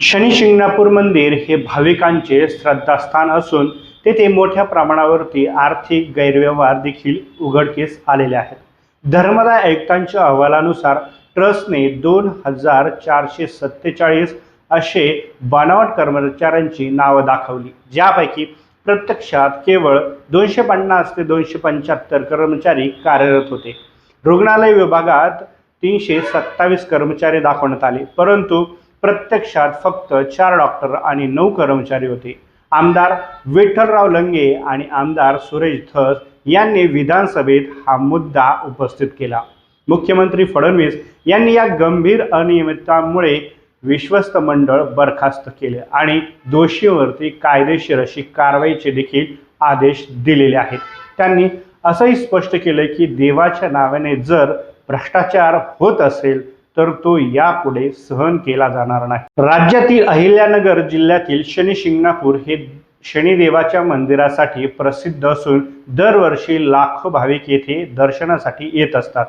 शनी शिंगणापूर मंदिर हे भाविकांचे श्रद्धास्थान असून तेथे मोठ्या प्रमाणावरती आर्थिक गैरव्यवहार देखील उघडकीस आलेले आहेत. धर्मदाय आयुक्तांच्या अहवालानुसार ट्रस्टने दोन हजार चारशे सत्तेचाळीस असे बनावट कर्मचाऱ्यांची नावं दाखवली. ज्यापैकी प्रत्यक्षात केवळ दोनशे पन्नास ते दोनशे पंच्याहत्तर कर्मचारी कार्यरत होते. रुग्णालय विभागात तीनशे सत्तावीस कर्मचारी दाखवण्यात आले. परंतु प्रत्यक्षात फक्त चार डॉक्टर आणि नऊ कर्मचारी होते. आमदार विठ्ठलराव लंगे आणि आमदार सुरेश धस यांनी विधानसभेत हा मुद्दा उपस्थित केला. मुख्यमंत्री फडणवीस यांनी या गंभीर अनियमिततामुळे विश्वस्त मंडळ बरखास्त केले आणि दोषीवरती कायदेशीर अशी कारवाईचे देखील आदेश दिलेले आहेत. त्यांनी असंही स्पष्ट केलं की देवाच्या नावाने जर भ्रष्टाचार होत असेल तर तो यापुढे सहन केला जाणार नाही. राज्यातील अहिल्यानगर जिल्ह्यातील शनी शिंगणापूर हे शनिदेवाच्या मंदिरासाठी प्रसिद्ध असून दरवर्षी लाखो भाविक येथे दर्शनासाठी येत असतात.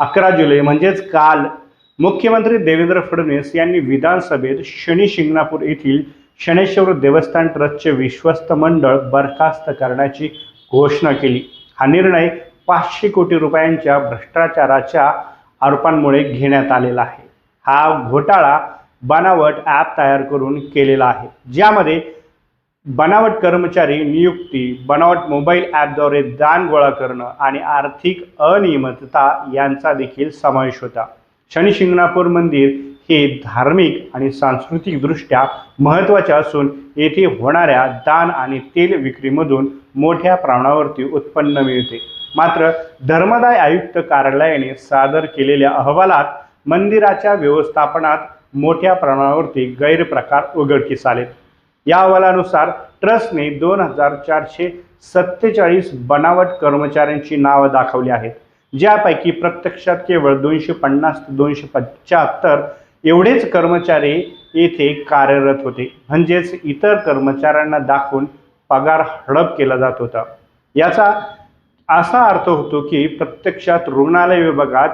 अकरा जुलै म्हणजेच काल मुख्यमंत्री देवेंद्र फडणवीस यांनी विधानसभेत शनी शिंगणापूर येथील शनेश्वर देवस्थान ट्रस्टचे विश्वस्त मंडळ बरखास्त करण्याची घोषणा केली. हा निर्णय पाचशे कोटी रुपयांच्या भ्रष्टाचाराच्या आरोपांमुळे घेण्यात आलेला आहे. हा घोटाळा बनावट ॲप तयार करून केलेला आहे. ज्यामध्ये बनावट कर्मचारी नियुक्ती बनावट मोबाईल ॲपद्वारे दान गोळा करणं आणि आर्थिक अनियमितता यांचा देखील समावेश होता. शनी शिंगणापूर मंदिर हे धार्मिक आणि सांस्कृतिकदृष्ट्या महत्त्वाचे असून येथे होणाऱ्या दान आणि तेल विक्रीमधून मोठ्या प्रमाणावरती उत्पन्न मिळते. मात्र धर्मदाय आयुक्त कार्यालयाने सादर केलेल्या अहवालात मंदिराच्या व्यवस्थापनात मोठ्या प्रमाणावरती गैरप्रकार उघडकीस आलेत. या अहवालानुसार ट्रस्टने दोन हजार चारशे सत्तेचाळीस बनावट कर्मचाऱ्यांची नावं दाखवली आहेत. ज्यापैकी प्रत्यक्षात केवळ दोनशे पन्नास ते दोनशे पंच्याहत्तर एवढेच कर्मचारी येथे कार्यरत होते. म्हणजेच इतर कर्मचाऱ्यांना दाखवून पगार हडप केला जात होता. याचा असा अर्थ होतो की प्रत्यक्षात रुग्णालय विभागात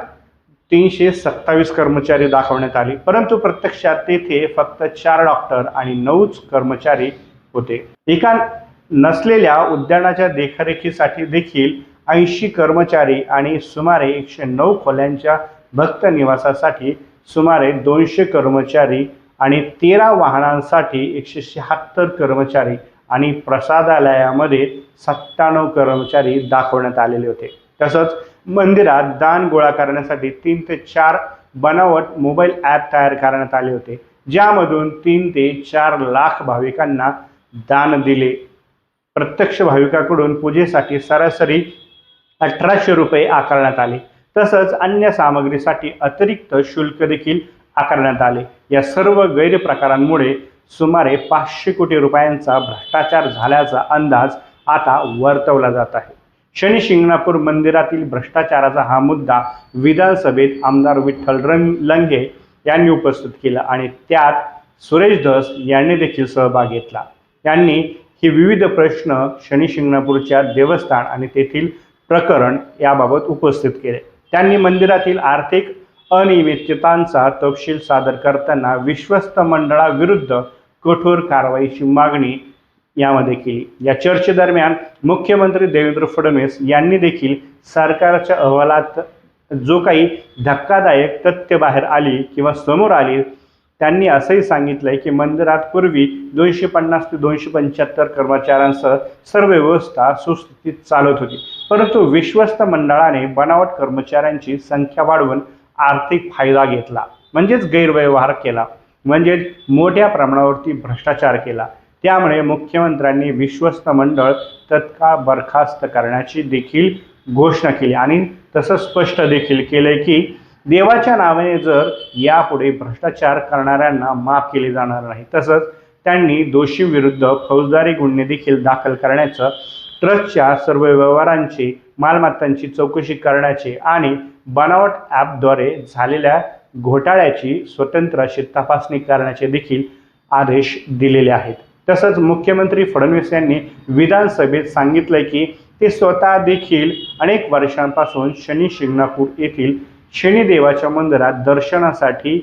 तीनशे सत्तावीस कर्मचारी दाखवण्यात आले. परंतु प्रत्यक्षात तेथे फक्त चार डॉक्टर आणि नऊच कर्मचारी होते. एका नसलेल्या उद्यानाच्या देखरेखीसाठी देखील ऐंशी कर्मचारी आणि सुमारे एकशे नऊ खोल्यांच्या भक्त निवासासाठी सुमारे दोनशे कर्मचारी आणि तेरा वाहनांसाठी एकशे शहात्तर कर्मचारी आणि प्रसादालयामध्ये सत्त्याण्णव कर्मचारी दाखवण्यात आलेले होते. तसंच मंदिरात दान गोळा करण्यासाठी तीन ते चार बनावट मोबाईल ॲप तयार करण्यात आले होते ज्यामधून तीन ते चार लाख भाविकांना दान दिले. प्रत्यक्ष भाविकाकडून पूजेसाठी सरासरी अठराशे रुपये आकारण्यात आले. तसंच अन्य सामग्रीसाठी अतिरिक्त शुल्क देखील आकारण्यात आले. या सर्व गैरप्रकारांमुळे सुमारे पाचशे कोटी रुपयांचा भ्रष्टाचार झाल्याचा अंदाज आता वर्तवला जात आहे. शनी शिंगणापूर मंदिरातील भ्रष्टाचाराचा हा मुद्दा विधानसभेत आमदार विठ्ठल रंग लंगे यांनी उपस्थित केला आणि त्यात सुरेश धस यांनी देखील सहभाग घेतला. त्यांनी हे विविध प्रश्न शनी शिंगणापूरच्या देवस्थान आणि तेथील प्रकरण याबाबत उपस्थित केले. त्यांनी मंदिरातील आर्थिक अनियमिततांचा तपशील सादर करताना विश्वस्त मंडळाविरुद्ध कठोर कारवाईची मागणी यामध्ये केली. या चर्चेदरम्यान मुख्यमंत्री देवेंद्र फडणवीस यांनी देखील सरकारच्या अहवालात जो काही धक्कादायक तथ्य बाहेर आली किंवा समोर आली त्यांनी असंही सांगितलंय की मंदिरात पूर्वी दोनशे पन्नास ते दोनशे पंच्याहत्तर कर्मचाऱ्यांसह सर्व व्यवस्था सुस्थितीत चालत होती. परंतु विश्वस्त मंडळाने बनावट कर्मचाऱ्यांची संख्या वाढवून आर्थिक फायदा घेतला. म्हणजेच गैरव्यवहार केला. म्हणजेच मोठ्या प्रमाणावरती भ्रष्टाचार केला. त्यामुळे मुख्यमंत्र्यांनी विश्वस्त मंडळ तत्काळ बरखास्त करण्याची देखील घोषणा केली. आणि तसं स्पष्ट देखील केलंय की देवाच्या नावाने जर यापुढे भ्रष्टाचार करणाऱ्यांना माफ केले जाणार नाही तसंच त्यांनी दोषीविरुद्ध फौजदारी गुन्हे देखील दाखल करण्याचं ट्रस्टच्या सर्व व्यवहारांची मालमत्तांची चौकशी करण्याचे आणि बनावट ॲपद्वारे झालेल्या घोटाळ्याची स्वतंत्र अशी तपासणी करण्याचे देखील आदेश दिलेले आहेत. तसंच मुख्यमंत्री फडणवीस यांनी विधानसभेत सांगितलंय की ते स्वतः देखील अनेक वर्षांपासून शनी शिंगणापूर येथील शनिदेवाच्या मंदिरात दर्शनासाठी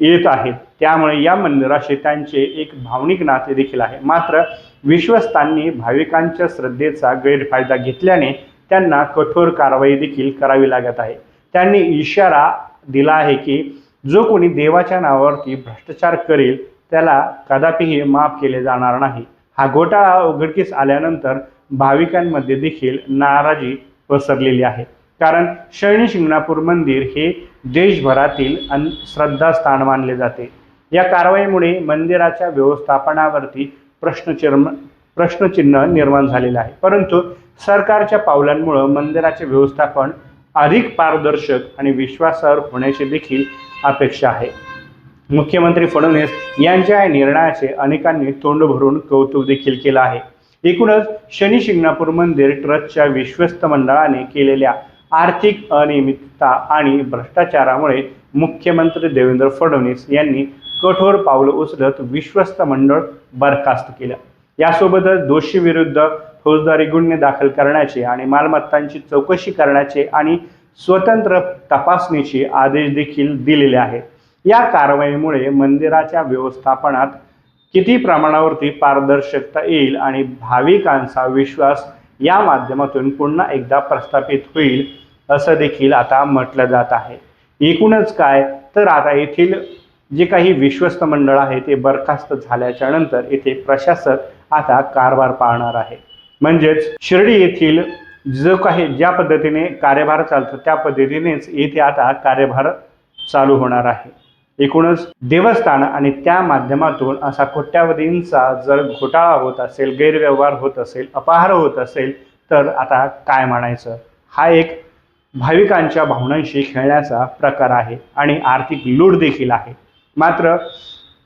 येत आहेत. त्यामुळे या मंदिराशी त्यांचे एक भावनिक नाते देखील आहे. मात्र विश्वस्तांनी भाविकांच्या श्रद्धेचा गैरफायदा घेतल्याने त्यांना कठोर कारवाई देखील करावी लागत आहे. त्यांनी इशारा दिला आहे की जो कोणी देवाच्या नावावरती भ्रष्टाचार करेल त्याला कदापिही माफ केले जाणार नाही. हा घोटाळा उघडकीस आल्यानंतर भाविकांमध्ये देखील नाराजी पसरलेली आहे. कारण शनी शिंगणापूर मंदिर हे देशभरातील अन श्रद्धास्थान मानले जाते. या कारवाईमुळे मंदिराच्या व्यवस्थापनावरती प्रश्नचिर्म प्रश्नचिन्ह निर्माण झालेलं आहे. परंतु सरकारच्या पावलांमुळं मंदिराचे व्यवस्थापन अधिक पारदर्शक आणि विश्वासार्ह होण्याची देखील अपेक्षा आहे. मुख्यमंत्री फडणवीस यांच्या या निर्णयाचे अनेकांनी तोंड भरून कौतुक देखील केलं आहे. एकूणच शनी शिंगणापूर मंदिर ट्रस्टच्या विश्वस्त मंडळाने केलेल्या आर्थिक अनियमितता आणि भ्रष्टाचारामुळे मुख्यमंत्री देवेंद्र फडणवीस यांनी कठोर पावलं उचलत विश्वस्त मंडळ बरखास्त केलं. यासोबतच दोषीविरुद्ध फौजदारी गुन्हे दाखल करण्याचे आणि मालमत्तांची चौकशी करण्याचे आणि स्वतंत्र तपासणीचे आदेश देखील दिलेले आहेत. या कारवाईमुळे मंदिराच्या व्यवस्थापनात किती प्रमाणावरती पारदर्शकता येईल आणि भाविकांचा विश्वास या माध्यमातून पुन्हा एकदा प्रस्थापित होईल असं देखील आता म्हटलं जात आहे. एकूणच काय? तर आता येथील जे काही विश्वस्त मंडळ आहे ते बरखास्त झाल्याच्यानंतर येथे प्रशासक आता कारभार पाहणार आहे. म्हणजेच शिर्डी येथील जो काही ज्या पद्धतीने कार्यभार चालतो त्या पद्धतीनेच येथे आता कार्यभार चालू होणार आहे. एकूणच देवस्थान आणि त्या माध्यमातून असा कोट्यावधींचा जर घोटाळा होत असेल गैरव्यवहार होत असेल अपहार होत असेल तर आता काय म्हणायचं? हा एक भाविकांच्या भावनांशी खेळण्याचा प्रकार आहे आणि आर्थिक लूट देखील आहे. मात्र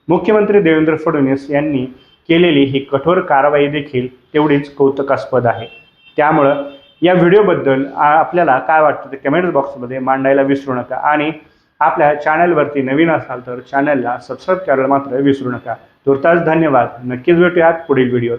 मुख्यमंत्री देवेंद्र फडणवीस यांनी केलेली ही कठोर कारवाई देखील तेवढीच कौतुकास्पद आहे. त्यामुळं या व्हिडिओबद्दल आपल्याला काय वाटतं ते कमेंट्स बॉक्समध्ये मांडायला विसरू नका. आणि आपल्या चॅनलवरती नवीन असाल तर चॅनलला सबस्क्राईब करायला मात्र विसरू नका. तुर्तास धन्यवाद. नक्कीच भेटूयात पुढील व्हिडिओ